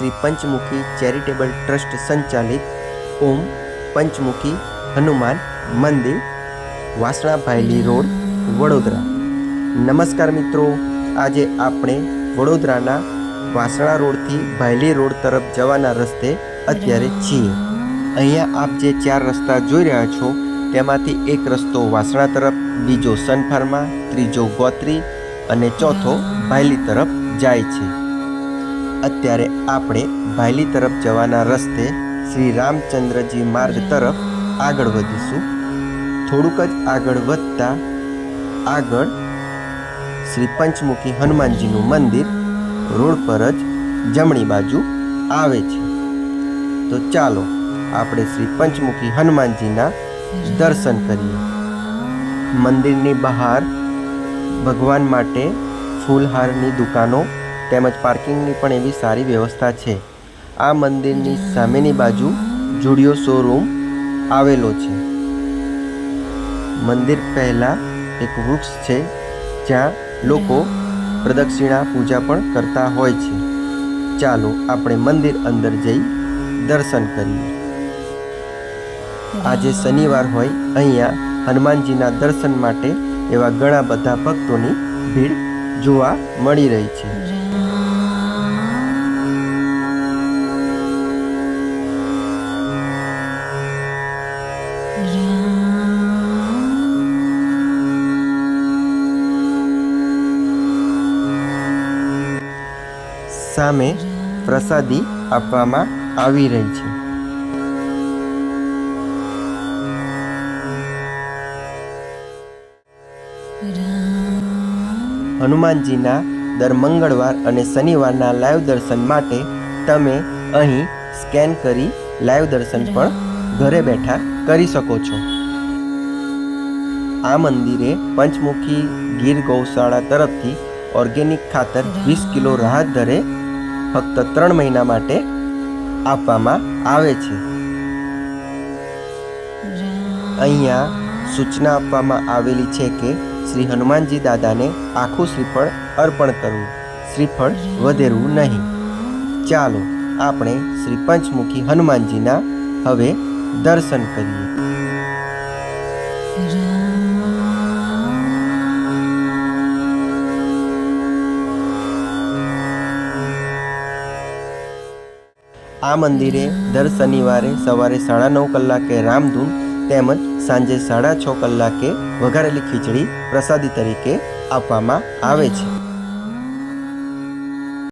શ્રી પંચમુખી charitable trust સંચાલિત ઓમ પંચમુખી હનુમાન મંદિર વાસણા ભાયલી road, Vadodara. નમસ્કાર મિત્રો, આજે આપણે વડોદરાના વાસણા રોડથી ભાયલી રોડ તરફ જવાના રસ્તે અત્યારે છીએ. અહીંયા આપ જે ચાર રસ્તા જોઈ રહ્યા છો, તેમાંથી એક રસ્તો વાસણા તરફ, બીજો સનફાર્મા, ત્રીજો ગોત્રી અને ચોથો ભાયલી તરફ જાય છે. અત્યારે આપણે ભાયલી તરફ જવાના રસ્તે શ્રી રામચંદ્રજી માર્ગ તરફ આગળ વધીશું. થોડુંક જ આગળ વધતા આગળ શ્રી પંચમુખી હનુમાનજીનું મંદિર રોડ પર જ જમણી બાજુ આવે છે. તો ચાલો આપણે શ્રી પંચમુખી હનુમાનજીના દર્શન કરીએ. મંદિરની બહાર ભગવાન માટે ફૂલહારની દુકાનો તેમજ પાર્કિંગની પણ એવી સારી વ્યવસ્થા છે. આ મંદિરની સામેની બાજુ જુડિયો શોરૂમ આવેલો છે. મંદિર પહેલાં એક વૃક્ષ છે, જ્યાં લોકો પ્રદક્ષિણા પૂજા પણ કરતા હોય છે. ચાલો આપણે મંદિર અંદર જઈ દર્શન કરીએ. આજે શનિવાર હોય, અહીંયા હનુમાનજીના દર્શન માટે એવા ઘણા બધા ભક્તોની ભીડ જોવા મળી રહી છે. સામે પ્રસાદી આપવામાં આવી રહી છે. હનુમાનજીના દર મંગળવાર અને શનિવારના લાઈવ દર્શન માટે તમે અહીં સ્કેન કરી લાઈવ દર્શન પણ ઘરે બેઠા કરી શકો છો. આ મંદિરે પંચમુખી ગીર ગૌશાળા તરફથી ઓર્ગેનિક ખાતર વીસ કિલો રાહત દરે ફક્ત ત્રણ મહિના માટે આપવામાં આવે છે. અહીંયા સૂચના આપવામાં આવેલી છે કે શ્રી હનુમાનજી દાદાને આખું શ્રીફળ અર્પણ કરવું, શ્રીફળ વધેરવું નહીં. ચાલો, આપણે શ્રી પંચમુખી હનુમાનજીના હવે દર્શન કરીએ. આ મંદિરે દર શનિવારે સવારે સાડા નવ કલાકે રામધૂન તેમજ સાંજે સાડા છ કલાકે વઘારેલી ખીચડી પ્રસાદી તરીકે આપવામાં આવે છે.